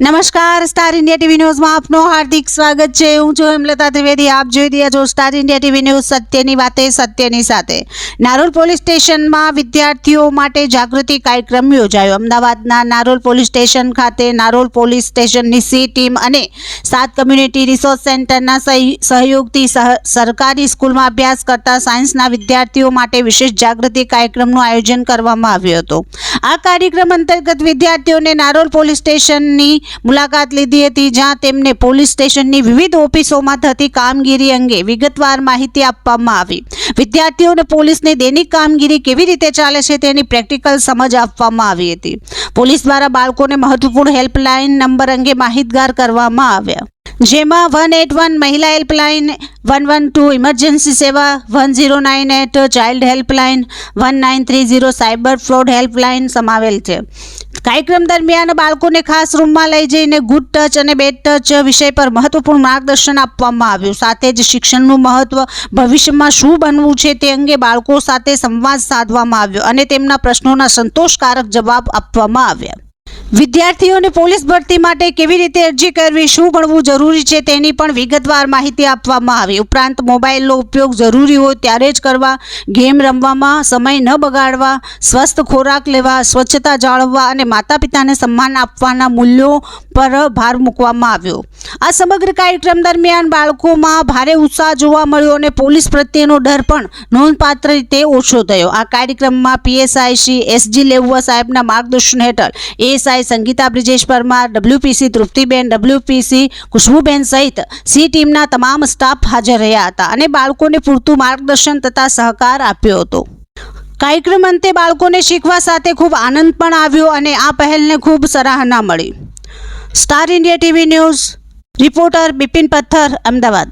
નમસ્કાર star India TV ન્યૂઝમાં આપનું હાર્દિક સ્વાગત છે. હું છું હેમલતા ત્રિવેદી. આપ જોઈ રહ્યા છો સ્ટાર ઇન્ડિયા ટીવી ન્યૂઝ સત્યની વાતે, સત્યની સાથે. નારોલ પોલીસ સ્ટેશનમાં વિદ્યાર્થીઓ માટે જાગૃતિ કાર્યક્રમ યોજાયો. અમદાવાદના નારોલ પોલીસ સ્ટેશન ખાતે નારોલ પોલીસ સ્ટેશનની સી ટીમ અને સાત કમ્યુનિટી રિસોર્સ સેન્ટરના સહી- સહયોગથી સહ- સરકારી સ્કૂલમાં અભ્યાસ કરતા સાયન્સના વિદ્યાર્થીઓ માટે વિશેષ જાગૃતિ કાર્યક્રમનું આયોજન કરવામાં આવ્યું હતું. આ કાર્યક્રમ અંતર્ગત વિદ્યાર્થીઓને નારોલ પોલીસ સ્ટેશનની મુલાકાત લીધી હતી જ્યાં તેમને પોલીસ સ્ટેશનની વિવિધ ઓફિસોમાં થતી કામગીરી અંગે વિગતવાર માહિતી આપવામાં આવી. વિદ્યાર્થીઓને પોલીસની દૈનિક કામગીરી કેવી રીતે ચાલે છે તેની પ્રેક્ટિકલ સમજ આપવામાં આવી હતી. પોલીસ દ્વારા બાળકોને મહત્વપૂર્ણ હેલ્પલાઇન નંબર અંગે માહિતગાર કરવામાં આવ્યા. જેમાં વન એટ વન મહિલા helpline, one one two emergency સેવા, one zero nine eight child helpline, one nine three zero cyber fraud helpline સમાવેલ છે. કાર્યક્રમ દરમિયાન બાળકોને ખાસ રૂમમાં લઈ જઈને ગુડ ટચ અને બેડ ટચ વિષય પર મહત્વપૂર્ણ માર્ગદર્શન આપવામાં આવ્યું. સાથે જ શિક્ષણનું મહત્વ ભવિષ્યમાં શું બનવું છે તે અંગે બાળકો સાથે સંવાદ સાધવામાં આવ્યો અને તેમના પ્રશ્નોના સંતોષકારક જવાબ આપવામાં આવ્યા. વિદ્યાર્થીઓને પોલીસ ભરતી માટે કેવી રીતે અરજી કરવી, શું ભણવું જરૂરી છે તેની પણ વિગતવાર માહિતી આપવામાં આવી. ઉપરાંત મોબાઈલનો ઉપયોગ જરૂરી હોય ત્યારે જ કરવા, ગેમ રમવામાં સમય ન બગાડવા, સ્વસ્થ ખોરાક લેવા, સ્વચ્છતા જાળવવા અને માતા પિતાને સન્માન આપવાના મૂલ્યો પર ભાર મૂકવામાં આવ્યો. આ સમગ્ર કાર્યક્રમ દરમિયાન બાળકોમાં ભારે ઉત્સાહ જોવા મળ્યો અને પોલીસ પ્રત્યેનો ડર પણ નોંધપાત્ર રીતે ઓછો થયો. આ કાર્યક્રમમાં પીએસઆઈ શ્રી એસજી લેવુઆ સાહેબના માર્ગદર્શન હેઠળ ASI Sangita Brijesh Parmar, WPC Triptiben, WPC Khushbuben સહિત સી ટીમના તમામ સ્ટાફ હાજર રહ્યા હતા અને બાળકોને પૂરતું માર્ગદર્શન તથા સહકાર આપ્યો હતો. કાર્યક્રમ અંતે બાળકોને શીખવા સાથે ખૂબ આનંદ પણ આવ્યો અને આ પહેલને ખૂબ સરાહના મળી. Star India TV news, reporter Bipin Patthar, Ahmedabad.